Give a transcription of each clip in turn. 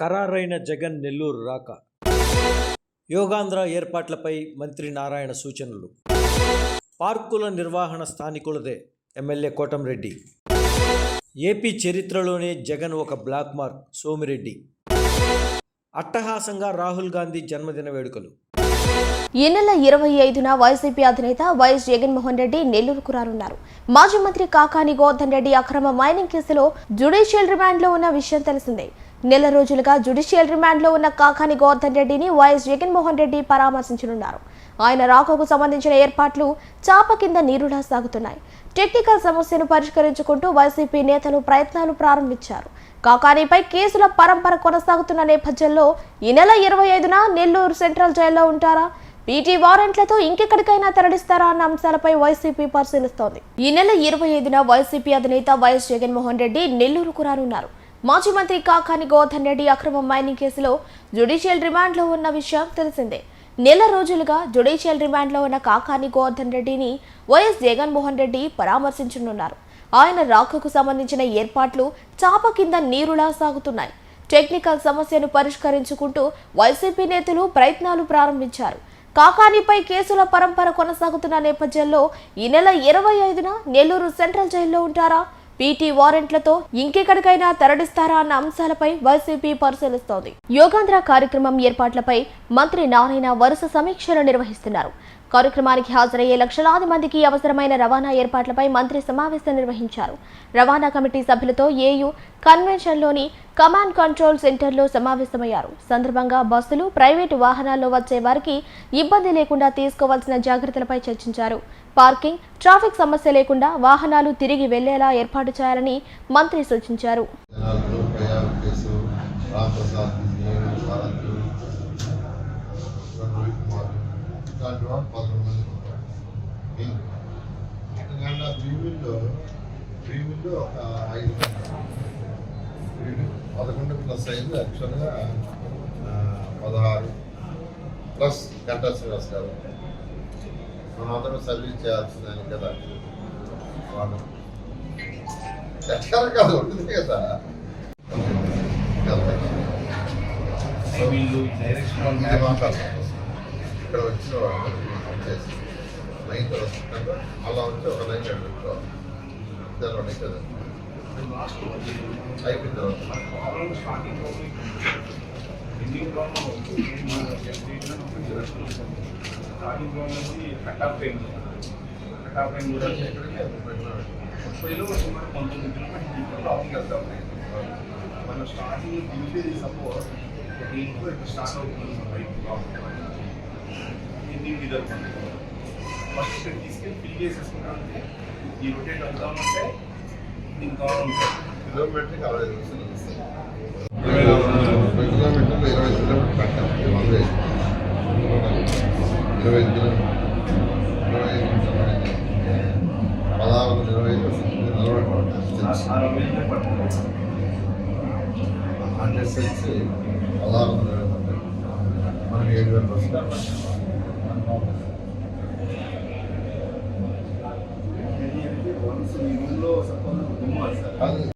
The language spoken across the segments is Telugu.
ఖరారైన జగన్ నెల్లూరు రాక. యోగాంధ్ర ఏర్పాట్లపై మంత్రి నారాయణ సూచనలు. పార్కుల నిర్వహణ స్థానికులదే ఎమ్మెల్యే కోటంరెడ్డి. ఏపీ చరిత్రలోనే జగన్ ఒక బ్లాక్ మార్క్ సోమిరెడ్డి. అట్టహాసంగా రాహుల్ గాంధీ జన్మదిన వేడుకలు. ఈ నెల ఇరవై ఐదున వైసీపీ అధినేత వైఎస్ జగన్మోహన్ రెడ్డి నెల్లూరుకు రానున్నారు. మాజీ మంత్రి కాకాని గోవర్ధన్ రెడ్డి అక్రమ మైనింగ్ కేసులో జ్యుడిషియల్ రిమాండ్లో ఉన్న విషయం తెలిసిందే. నెల రోజులుగా జ్యుడిషియల్ రిమాండ్లో ఉన్న కాకాని గోవర్ధన్ రెడ్డిని వైఎస్ జగన్మోహన్ రెడ్డి పరామర్శించనున్నారు. ఆయన రాకకు సంబంధించిన ఏర్పాట్లు చాప కింద నీరులా సాగుతున్నాయి. టెక్నికల్ సమస్యను పరిష్కరించుకుంటూ వైసీపీ నేతలు ప్రయత్నాలు ప్రారంభించారు. కాకానీపై కేసుల పరంపర కొనసాగుతున్న నేపథ్యంలో ఈ నెల ఇరవై ఐదున నెల్లూరు సెంట్రల్ జైల్లో ఉంటారా? పీటీ వారెంట్లతో ఇంకెక్కడికైనా తరలిస్తారా అన్న అంశాలపై వైసీపీ పరిశీలిస్తోంది. ఈ నెల ఇరవై ఐదున వైసీపీ అధినేత వైఎస్ జగన్మోహన్ రెడ్డి నెల్లూరుకు రానున్నారు. మాజీ మంత్రి కాకాని గోవర్ధన్ రెడ్డి అక్రమ మైనింగ్ కేసులో జ్యుడిషియల్ రిమాండ్లో ఉన్న విషయం తెలిసిందే. నెల రోజులుగా జ్యుడిషియల్ రిమాండ్లో ఉన్న కాకాని గోవర్ధన్ రెడ్డిని వైఎస్ జగన్మోహన్ రెడ్డి పరామర్శించనున్నారు. ఆయన రాకకు సంబంధించిన ఏర్పాట్లు చాప కింద నీరులా సాగుతున్నాయి. టెక్నికల్ సమస్యను పరిష్కరించుకుంటూ వైసీపీ నేతలు ప్రయత్నాలు ప్రారంభించారు. కాకానిపై కేసుల పరంపర కొనసాగుతున్న నేపథ్యంలో ఈ నెల ఇరవై ఐదున నెల్లూరు సెంట్రల్ జైల్లో ఉంటారా? పీటీ వారెంట్లతో ఇంకెక్కడికైనా తరలిస్తారా అన్న అంశాలపై వైసీపీ పరిశీలిస్తోంది. యోగాంధ్ర కార్యక్రమం ఏర్పాట్లపై మంత్రి నారాయణ వరుస సమీక్షలు నిర్వహిస్తున్నారు. కార్యక్రమానికి హాజరయ్యే లక్షలాది మందికి అవసరమైన రవాణా ఏర్పాట్లపై మంత్రి సమావేశం నిర్వహించారు. రవాణా కమిటీ సభ్యులతో ఏయూ కన్వెన్షన్లోని కమాండ్ కంట్రోల్ సెంటర్లో సమావేశమయ్యారు. సందర్భంగా బస్సులు ప్రైవేటు వాహనాల్లో వచ్చే వారికి ఇబ్బంది లేకుండా తీసుకోవాల్సిన జాగ్రత్తలపై చర్చించారు. పార్కింగ్ ట్రాఫిక్ సమస్య లేకుండా వాహనాలు తిరిగి వెళ్ళేలా ఏర్పాటు చేయాలని మంత్రి సూచించారు. పదకొండు ప్లస్ ఐదు యాక్చువల్గా పదహారు. ప్లస్ గంటా శ్రీనివాస్ గారు. మనం అందరం సర్వీస్ చేయాల్సిందని కదా. వాళ్ళు ఎట్లా కాదు ఉంటుంది కదా. వీళ్ళు డైరెక్షన్ ఇక్కడ వచ్చిన వాళ్ళు చేసి నైన్ వస్తుంటారు అలా వచ్చి ఒక నైన్ పెట్టుకోవాలి ఇద్దరు ఉన్నాయి కదా అయిపోయిన తర్వాత. Starting problem cut off train cut off train కూడా ముప్పైలో సుమారు పంతొమ్మిది కిలోమీటర్లు ఇప్పుడు లోపలికి వెళ్తాం. మన స్టార్టింగ్ దింపేది సపోజ్ దీంట్లో ఇప్పుడు స్టార్ట్ అవుతుంది మన బైక్ దీనికి ఇద్దరు ఫస్ట్ ఇక్కడ తీసుకెళ్ళి ఫిల్ చేసేసుకుంటామంటే ఈ రొటేట్ దీనికి కిలోమీటర్కి అరవై నిమిషాలు. వస్తుంది ముప్పై కిలోమీటర్లు ఇరవై కిలోమీటర్లు ఇరవై కిలోమీటర్లు ఇరవై ఐదు నిమిషాలు పదహారు ఇరవై హండ్రెడ్ సెల్స్ మనకి ఏడు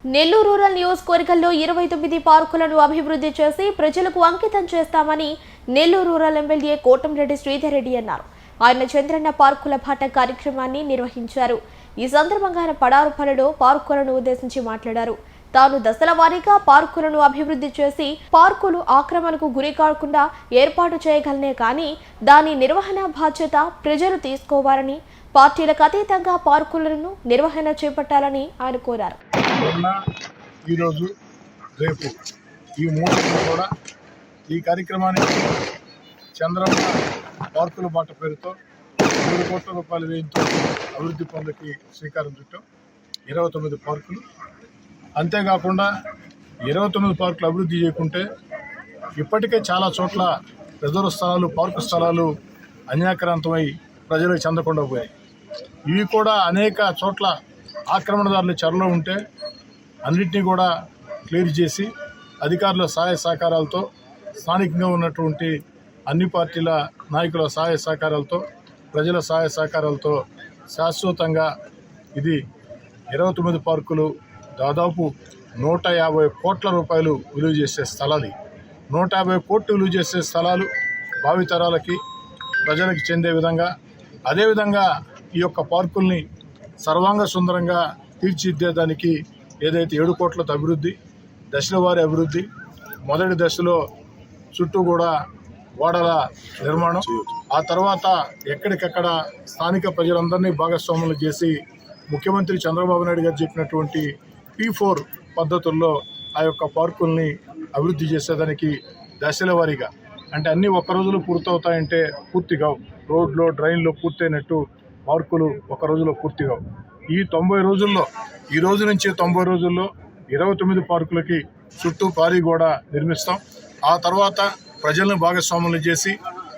నెల్లూరు రూరల్ నియోజకవర్గంలో ఇరవై తొమ్మిది పార్కులను అభివృద్ధి చేసి ప్రజలకు అంకితం చేస్తామని నెల్లూరు రూరల్ ఎమ్మెల్యే కోటంరెడ్డి శ్రీధర్ రెడ్డి అన్నారు. ఆయన చంద్రన్న పార్కుల పాట కార్యక్రమాన్ని నిర్వహించారు. ఈ సందర్భంగా ఆయన పడారుపల్లిలో పార్కులను ఉద్దేశించి మాట్లాడారు. తాను దశల వారీగా పార్కులను అభివృద్ధి చేసి పార్కులు ఆక్రమణకు గురి కాకుండా ఏర్పాటు చేయగలనే కానీ దాని నిర్వహణ బాధ్యత ప్రజలు తీసుకోవాలని పార్టీలకు అతీతంగా పార్కులను నిర్వహణ చేపట్టాలని ఆయన కోరారు. ఈరోజు రేపు ఈ మూడు కూడా ఈ కార్యక్రమానికి చంద్రన్న పార్కుల బాట పేరుతో మూడు కోట్ల రూపాయల వ్యయంతో అభివృద్ధి పనులకి శ్రీకారం చుట్టాం. ఇరవై తొమ్మిది పార్కులు. అంతేకాకుండా ఇరవై తొమ్మిది పార్కులు అభివృద్ధి చేయకుంటే ఇప్పటికే చాలా చోట్ల రిజర్వ్ స్థలాలు పార్కు స్థలాలు అన్యాక్రాంతమై ప్రజలకు చెందకుండా పోయాయి. ఇవి కూడా అనేక చోట్ల ఆక్రమణదారులు చెరలో ఉంటే అన్నింటినీ కూడా క్లియర్ చేసి అధికారుల సహాయ సహకారాలతో స్థానికంగా ఉన్నటువంటి అన్ని పార్టీల నాయకుల సహాయ సహకారాలతో ప్రజల సహాయ సహకారాలతో శాశ్వతంగా ఇది ఇరవై తొమ్మిది పార్కులు దాదాపు నూట యాభై కోట్ల రూపాయలు విలువ చేసే స్థలాలు. నూట యాభై కోట్లు విలువ చేసే స్థలాలు భావితరాలకి ప్రజలకు చెందే విధంగా అదేవిధంగా ఈ యొక్క పార్కుల్ని సర్వాంగ సుందరంగా తీర్చిదిద్దేదానికి ఏదైతే ఏడు కోట్లతో అభివృద్ధి దశల వారి అభివృద్ధి మొదటి దశలో చుట్టూ కూడా ఓడల నిర్మాణం. ఆ తర్వాత ఎక్కడికక్కడ స్థానిక ప్రజలందరినీ భాగస్వాములు చేసి ముఖ్యమంత్రి చంద్రబాబు నాయుడు గారు చెప్పినటువంటి పీ ఫోర్ పద్ధతుల్లో ఆ యొక్క పార్కుల్ని అభివృద్ధి చేసేదానికి దశల వారీగా. అంటే అన్నీ ఒక్క రోజులో పూర్తవుతాయంటే పూర్తిగా రోడ్లో డ్రైన్లో పూర్తయినట్టు పార్కులు ఒక రోజులో పూర్తిగా ఈ తొంభై రోజుల్లో ఈ రోజు నుంచి తొంభై రోజుల్లో ఇరవై తొమ్మిది పార్కులకి చుట్టూ పారీ గోడ నిర్మిస్తాం. ఆ తర్వాత ప్రజలను భాగస్వాములు చేసి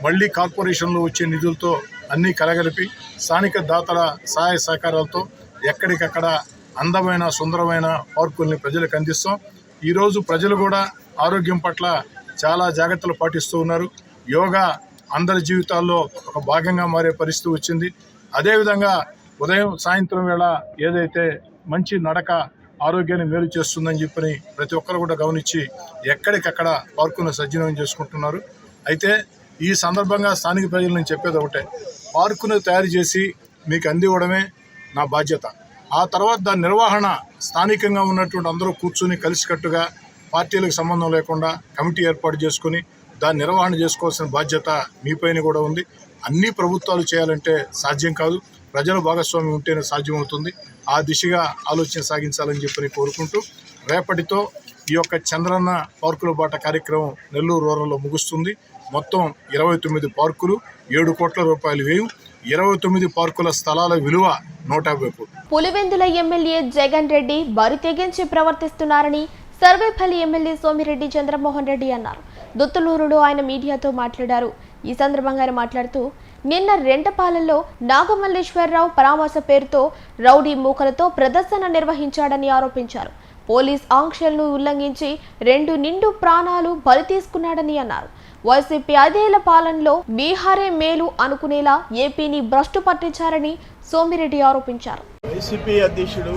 మళ్ళీ కార్పొరేషన్లో వచ్చే నిధులతో అన్నీ కలగలిపి స్థానిక దాతల సహాయ సహకారాలతో ఎక్కడికక్కడ అందమైన సుందరమైన పార్కుల్ని ప్రజలకు అందిస్తాం. ఈరోజు ప్రజలు కూడా ఆరోగ్యం పట్ల చాలా జాగ్రత్తలు పాటిస్తూ ఉన్నారు. యోగా అందరి జీవితాల్లో ఒక భాగంగా మారే పరిస్థితి వచ్చింది. అదేవిధంగా ఉదయం సాయంత్రం వేళ ఏదైతే మంచి నడక ఆరోగ్యాన్ని మేలు చేస్తుందని చెప్పని ప్రతి ఒక్కరు కూడా గమనించి ఎక్కడికక్కడ పార్కును సజ్జనం చేసుకుంటున్నారు. అయితే ఈ సందర్భంగా స్థానిక ప్రజలు నేను చెప్పేది ఒకటే పార్కును తయారు చేసి మీకు అందివ్వడమే నా బాధ్యత. ఆ తర్వాత దాని నిర్వహణ స్థానికంగా ఉన్నటువంటి అందరూ కూర్చొని కలిసికట్టుగా పార్టీలకు సంబంధం లేకుండా కమిటీ ఏర్పాటు చేసుకొని దాని నిర్వహణ చేసుకోవాల్సిన బాధ్యత మీపైన కూడా ఉంది. అన్ని ప్రభుత్వాలు చేయాలంటే సాధ్యం కాదు. ప్రజల భాగస్వామ్యం ఉంటేనే సాధ్యమవుతుంది. ఆ దిశగా ఆలోచన సాగించాలని చెప్పని కోరుకుంటూ రేపటితో ఈ యొక్క చంద్రన్న పార్కుల బాట కార్యక్రమం నెల్లూరు రూరల్లో ముగుస్తుంది. మొత్తం ఇరవై తొమ్మిది పార్కులు ఏడు కోట్ల రూపాయలు వ్యయం. ఇరవై తొమ్మిది పార్కుల స్థలాల విలువ నూట యాభై కోట్లు. పులివెందుల ఎమ్మెల్యే జగన్ రెడ్డి బరి తెగించి ప్రవర్తిస్తున్నారని సర్వేపల్లి ఎమ్మెల్యే సోమిరెడ్డి చంద్రమోహన్ రెడ్డి అన్నారు. దుత్తులూరులో ఆయన మీడియాతో మాట్లాడారు. ఈ సందర్భంగా ఆయన మాట్లాడుతూ నిన్న రెంటపాలెంలో నాగమల్లేశ్వరరావు పరామర్శ పేరుతో రౌడీ మూకలతో ప్రదర్శన నిర్వహించాడని ఆరోపించారు. పోలీస్ ఆంక్షలను ఉల్లంఘించి రెండు నిండు ప్రాణాలు బలి తీసుకున్నాడని అన్నారు. వైసీపీ ఐదేళ్ళ పాలనలో బీహారే మేలు అనుకునేలా ఏపీని భ్రష్టు పట్టించారని సోమిరెడ్డి ఆరోపించారు. వైసీపీ అధ్యక్షుడు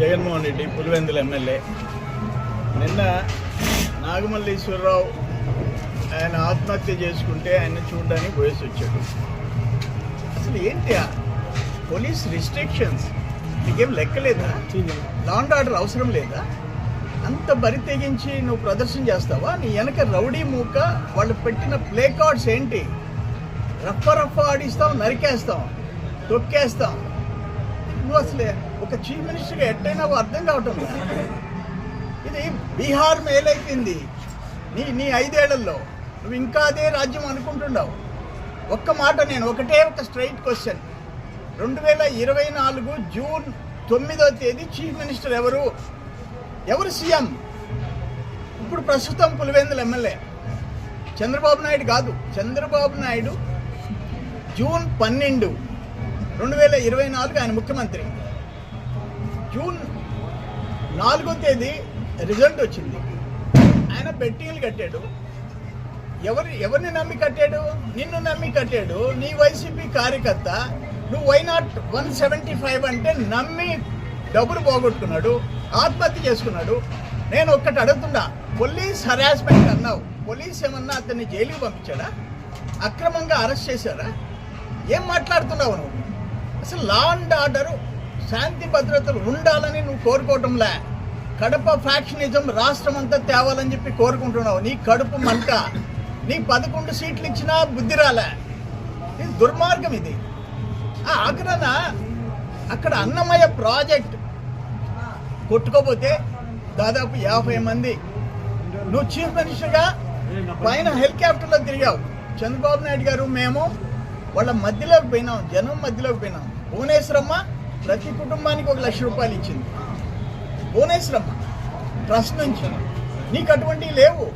జగన్మోహన్ రెడ్డి పులివెందుల ఎమ్మెల్యే. నిన్న నాగమల్లేశ్వరరావు ఆయన ఆత్మహత్య చేసుకుంటే ఆయన చూడడానికి పోయేసి వచ్చాడు. అసలు ఏంటి పోలీస్ రిస్ట్రిక్షన్స్ నీకేం లెక్కలేదా లా అండ్ ఆర్డర్ అవసరం లేదా? అంత బరి తెగించి నువ్వు ప్రదర్శన చేస్తావా? నీ వెనక రౌడీ మూక వాళ్ళు పెట్టిన ప్లే కార్డ్స్ ఏంటి? రఫ రఫ ఆడిస్తాం నరికేస్తాం తొక్కేస్తాం. నువ్వు అసలే ఒక చీఫ్ మినిస్టర్గా ఎట్టయినా అర్థం కావటం ఇది బీహార్ మేలైపోయింది. నీ నీ ఐదేళ్ళలో. నువ్వు ఇంకా అదే రాజ్యం అనుకుంటున్నావు. ఒక్క మాట నేను ఒకటే ఒక స్ట్రైట్ క్వశ్చన్ రెండు వేల ఇరవై నాలుగు జూన్ తొమ్మిదో తేదీ చీఫ్ మినిస్టర్ ఎవరు? ఎవరు సీఎం? ఇప్పుడు ప్రస్తుతం పులివెందుల ఎమ్మెల్యే. చంద్రబాబు నాయుడు కాదు చంద్రబాబు నాయుడు జూన్ పన్నెండు రెండు వేల ఇరవై నాలుగు ఆయన ముఖ్యమంత్రి. జూన్ నాలుగో తేదీ రిజల్ట్ వచ్చింది. ఆయన బెట్టింగ్లు కట్టాడు. ఎవరి ఎవరిని నమ్మి కట్టాడు? నిన్ను నమ్మి కట్టాడు. నీ వైసీపీ కార్యకర్త. నువ్వు why not one seventy five అంటే నమ్మి డబ్బులు పోగొట్టుకున్నాడు ఆత్మహత్య చేసుకున్నాడు. నేను ఒక్కటి అడుగుతున్నా పోలీస్ హరాస్మెంట్ అన్నావు. పోలీస్ ఏమన్నా అతన్ని జైలుకి పంపించాడా? అక్రమంగా అరెస్ట్ చేశారా? ఏం మాట్లాడుతున్నావు నువ్వు? అసలు లా అండ్ ఆర్డర్ శాంతి భద్రతలు ఉండాలని నువ్వు కోరుకోవటంలే? కడప ఫ్యాక్షనిజం రాష్ట్రం అంతా తేవాలని చెప్పి కోరుకుంటున్నావు. నీ కడుపు మంట. నీకు పదకొండు సీట్లు ఇచ్చినా బుద్ధి రాలే. ఇది దుర్మార్గం ఇది. ఆ అక్కడ అన్నమయ్య ప్రాజెక్ట్ కొట్టుకోపోతే దాదాపు యాభై మంది. నువ్వు చీఫ్ మినిస్టర్గా పైన హెలికాప్టర్లో తిరిగావు. చంద్రబాబు నాయుడు గారు మేము వాళ్ళ మధ్యలోకి పోయినాం జనం మధ్యలోకి పోయినాం. భువనేశ్వరమ్మ ప్రతి కుటుంబానికి ఒక లక్ష రూపాయలు ఇచ్చింది. భువనేశ్వరమ్మ ట్రస్ట్ నుంచి. నీకు అటువంటివి లేవు.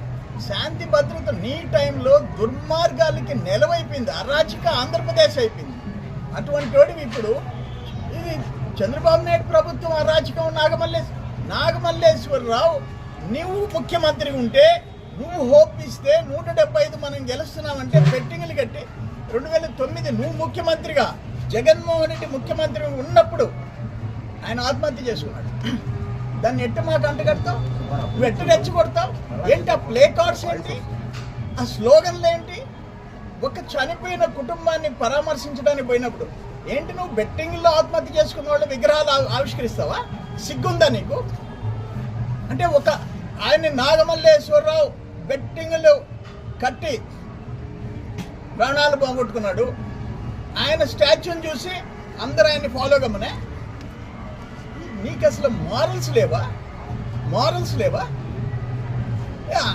శాంతి భద్రత నీ టైంలో దుర్మార్గాలకి నెలవైపోయింది. అరాచక ఆంధ్రప్రదేశ్ అయిపోయింది. అటువంటి వాడివి ఇప్పుడు. ఇది చంద్రబాబు నాయుడు ప్రభుత్వం అరాచకం నాగమల్లేశ్ నాగమల్లేశ్వరరావు నువ్వు ముఖ్యమంత్రి ఉంటే నువ్వు హోప్ ఇస్తే నూట డెబ్బై ఐదు మనం గెలుస్తున్నామంటే బెట్టింగ్లు కట్టి రెండు వేల తొమ్మిది నువ్వు ముఖ్యమంత్రిగా జగన్మోహన్ రెడ్డి ముఖ్యమంత్రి ఉన్నప్పుడు ఆయన ఆత్మహత్య చేసుకున్నాడు. దాన్ని ఎట్టు మాకు అంటగడతావు? వెట్టు రెచ్చి కొడతాం ఏంటి ఆ ప్లే కార్డ్స్ ఏంటి? ఆ స్లోగన్లు ఏంటి? ఒక చనిపోయిన కుటుంబాన్ని పరామర్శించడానికి పోయినప్పుడు ఏంటి నువ్వు బెట్టింగ్లో ఆత్మహత్య చేసుకున్న వాళ్ళు విగ్రహాలు ఆవిష్కరిస్తావా? సిగ్గుందా నీకు? అంటే ఒక ఆయన నాగమల్లేశ్వరరావు బెట్టింగ్లు కట్టి ప్రాణాలు పోగొట్టుకున్నాడు. ఆయన స్టాచ్యూని చూసి అందరూ ఆయన్ని ఫాలో కమ్మనే నీకు అసలు మారల్స్ లేవా? మారల్స్ లేవా?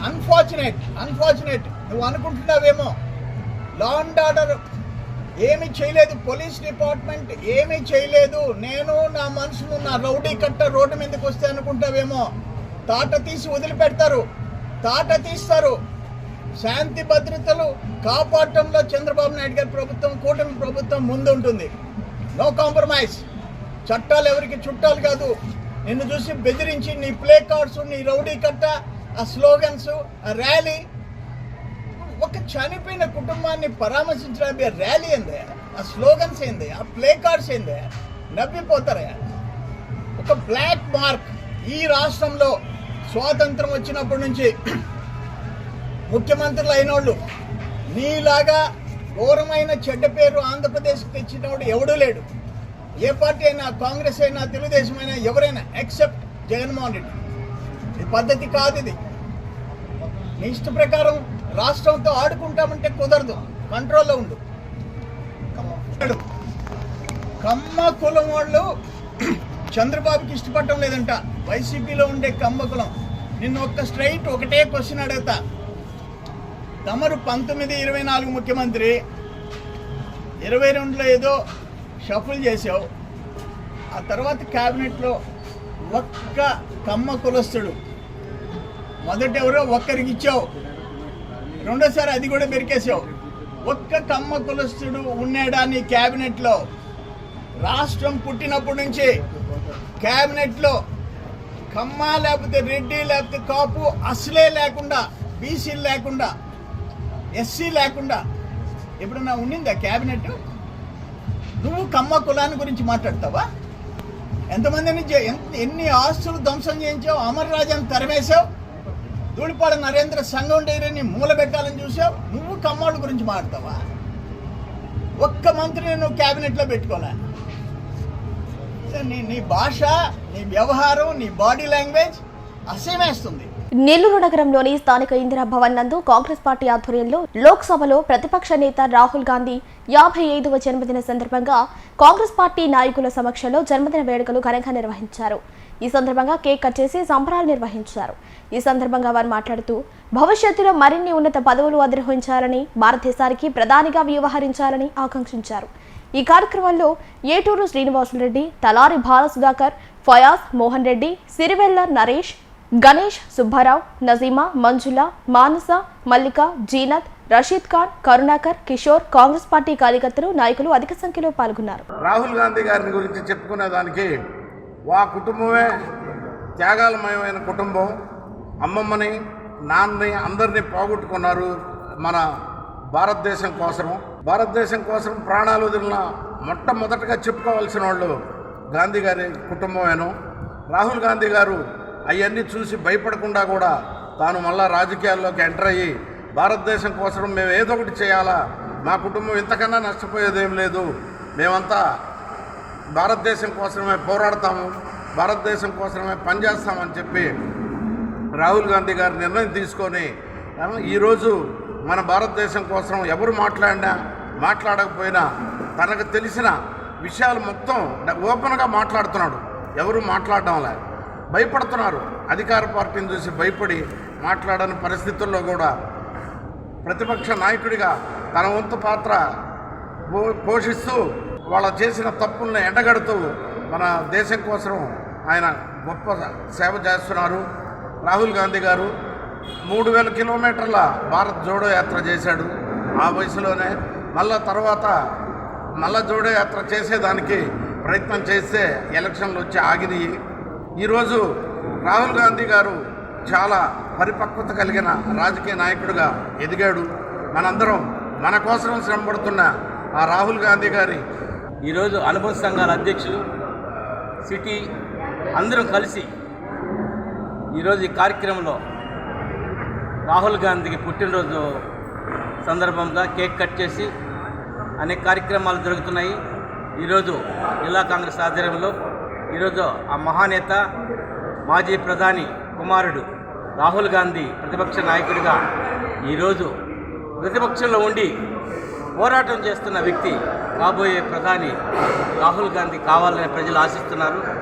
అన్ఫార్చునేట్ అన్ఫార్చునేట్ నువ్వు అనుకుంటున్నావేమో? లా అండ్ ఆర్డర్ ఏమీ చేయలేదు పోలీస్ డిపార్ట్మెంట్ ఏమీ చేయలేదు. నేను నా మనుషులు నా రౌడీ కట్ట రోడ్డు మీదకి వస్తే అనుకుంటావేమో? తాట తీసి వదిలిపెడతారు తాట తీస్తారు. శాంతి భద్రతలు కాపాడటంలో చంద్రబాబు నాయుడు గారి ప్రభుత్వం కూటమి ప్రభుత్వం ముందు ఉంటుంది నో కాంప్రమైజ్ చట్టాలు ఎవరికి చుట్టాలు కాదు. నిన్ను చూసి బెదిరించి నీ ప్లే కార్డ్స్ నీ రౌడీ కట్ట ఆ స్లోగన్స్ ఆ ర్యాలీ. ఒక చనిపోయిన కుటుంబాన్ని పరామర్శించడానికి ఆ ర్యాలీ ఏంది? ఆ స్లోగన్స్ ఏంది? ఆ ప్లే కార్డ్స్ ఏంది? నవ్విపోతారా. ఒక బ్లాక్ మార్క్. ఈ రాష్ట్రంలో స్వాతంత్రం వచ్చినప్పటి నుంచి ముఖ్యమంత్రులు అయినోళ్ళు నీలాగా ఘోరమైన చెడ్డ పేరు ఆంధ్రప్రదేశ్కి తెచ్చినోడు ఎవడూ లేడు. ఏ పార్టీ అయినా కాంగ్రెస్ అయినా తెలుగుదేశం అయినా ఎవరైనా ఎక్సెప్ట్ జగన్మోహన్ రెడ్డి. ఇది పద్ధతి కాదు ఇది. నీ ఇష్ట ప్రకారం రాష్ట్రంతో ఆడుకుంటామంటే కుదరదు. కంట్రోల్లో ఉండు. కమ్మ కులం వాళ్ళు చంద్రబాబుకి ఇష్టపడటం లేదంట. వైసీపీలో ఉండే కమ్మ కులం. నిన్న ఒక్క స్ట్రైట్ ఒకటే క్వశ్చన్ అడుగుతా. తమరు పంతొమ్మిది ఇరవై నాలుగు ముఖ్యమంత్రి. ఇరవై రెండులో ఏదో షఫుల్ చేసావు. ఆ తర్వాత క్యాబినెట్లో ఒక్క కమ్మ కులస్తుడు. మొదట ఎవరో ఒక్కరికి ఇచ్చావు. రెండోసారి అది కూడా పెరికేసావు ఒక్క కమ్మ కులస్తుడు ఉన్నాడా నీ క్యాబినెట్లో? రాష్ట్రం పుట్టినప్పటి నుంచి క్యాబినెట్లో కమ్మ లేకపోతే రెడ్డి లేకపోతే కాపు అసలే లేకుండా బీసీ లేకుండా ఎస్సీ లేకుండా ఎప్పుడన్నా ఉండిందా క్యాబినెట్? నువ్వు కమ్మ కులాన్ని గురించి మాట్లాడతావా? ఎంతమందిని ఎంత- ఎన్ని ఆస్తులు ధ్వంసం చేయించావు? అమర రాజాని తరిమేశావు? ధూళిపాడ నరేంద్ర సంఘం డైరీని మూల పెట్టాలని చూసావు నువ్వు కమ్మోళ్ళ గురించి మాట్లాడతావా? ఒక్క మంత్రిని నువ్వు క్యాబినెట్లో పెట్టుకోలే. నీ నీ భాష నీ వ్యవహారం నీ బాడీ లాంగ్వేజ్ అసహ్యమేస్తుంది. నెల్లూరు నగరంలోని స్థానిక ఇందిరాభవన్ నందు కాంగ్రెస్ పార్టీ ఆధ్వర్యంలో లోక్సభలో ప్రతిపక్ష నేత రాహుల్ గాంధీ యాభై ఐదవ జన్మదిన సందర్భంగా కాంగ్రెస్ పార్టీ నాయకుల సమక్షంలో జన్మదిన వేడుకలు ఘనంగా నిర్వహించారు. ఈ సందర్భంగా కేక్ కట్ చేసి సంబరాలు నిర్వహించారు. ఈ సందర్భంగా వారు మాట్లాడుతూ భవిష్యత్తులో మరిన్ని ఉన్నత పదవులు అధిరోహించాలని భారతదేశానికి ప్రధానిగా వ్యవహరించాలని ఆకాంక్షించారు. ఈ కార్యక్రమంలో ఏటూరు శ్రీనివాసులరెడ్డి తలారి భాల సుధాకర్ ఫయాజ్ మోహన్ రెడ్డి సిరివెల్ల నరేష్ గణేష్ సుబ్బారావు నజీమా మంజుల మానస మల్లిక జీనత్ రషీద్ ఖాన్ కరుణాకర్ కిషోర్ కాంగ్రెస్ పార్టీ కార్యకర్తలు నాయకులు అధిక సంఖ్యలో పాల్గొన్నారు. రాహుల్ గాంధీ గారిని గురించి చెప్పుకునే దానికి వా కుటుంబమే త్యాగాలమయమైన కుటుంబం. అమ్మమ్మని నాన్నని అందరినీ పోగొట్టుకున్నారు మన భారతదేశం కోసం భారతదేశం కోసం ప్రాణాలు వదిలిన మొట్టమొదటగా చెప్పుకోవాల్సిన వాళ్ళు గాంధీ గారి కుటుంబమేను. రాహుల్ గాంధీ గారు అవన్నీ చూసి భయపడకుండా కూడా తాను మళ్ళా రాజకీయాల్లోకి ఎంటర్ అయ్యి భారతదేశం కోసం మేము ఏదో ఒకటి చేయాలా? మా కుటుంబం ఇంతకన్నా నష్టపోయేదేం లేదు. మేమంతా భారతదేశం కోసమే పోరాడతాము భారతదేశం కోసమే పనిచేస్తామని చెప్పి రాహుల్ గాంధీ గారు నిర్ణయం తీసుకొని ఈరోజు మన భారతదేశం కోసం ఎవరు మాట్లాడినా మాట్లాడకపోయినా తనకు తెలిసిన విషయాలు మొత్తం ఓపెన్గా మాట్లాడుతున్నాడు. ఎవరు మాట్లాడడం లేదు భయపడుతున్నారు. అధికార పార్టీని చూసి భయపడి మాట్లాడని పరిస్థితుల్లో కూడా ప్రతిపక్ష నాయకుడిగా తన వంతు పాత్ర పో- పోషిస్తూ వాళ్ళ చేసిన తప్పుల్ని ఎండగడుతూ మన దేశం కోసం ఆయన గొప్ప సేవ చేస్తున్నారు. రాహుల్ గాంధీ గారు మూడు వేల కిలోమీటర్ల భారత్ జోడో యాత్ర చేశాడు. ఆ వయసులోనే మళ్ళా తర్వాత మళ్ళా జోడో యాత్ర చేసేదానికి ప్రయత్నం చేస్తే ఎలక్షన్లు వచ్చి ఆగినాయి. ఈరోజు రాహుల్ గాంధీ గారు చాలా పరిపక్వత కలిగిన రాజకీయ నాయకుడిగా ఎదిగాడు. మనందరం మన కోసం శ్రమపడుతున్న ఆ రాహుల్ గాంధీ గారి ఈరోజు అనుభవ సంఘాల అధ్యక్షులు సిటీ అందరం కలిసి ఈరోజు ఈ కార్యక్రమంలో రాహుల్ గాంధీకి పుట్టినరోజు సందర్భంగా కేక్ కట్ చేసి అనేక కార్యక్రమాలు జరుగుతున్నాయి. ఈరోజు జిల్లా కాంగ్రెస్ ఆధ్వర్యంలో ఈరోజు ఆ మహానేత మాజీ ప్రధాని కుమారుడు రాహుల్ గాంధీ ప్రతిపక్ష నాయకుడిగా ఈరోజు ప్రతిపక్షంలో ఉండి పోరాటం చేస్తున్న వ్యక్తి కాబోయే ప్రధాని రాహుల్ గాంధీ కావాలని ప్రజలు ఆశిస్తున్నారు.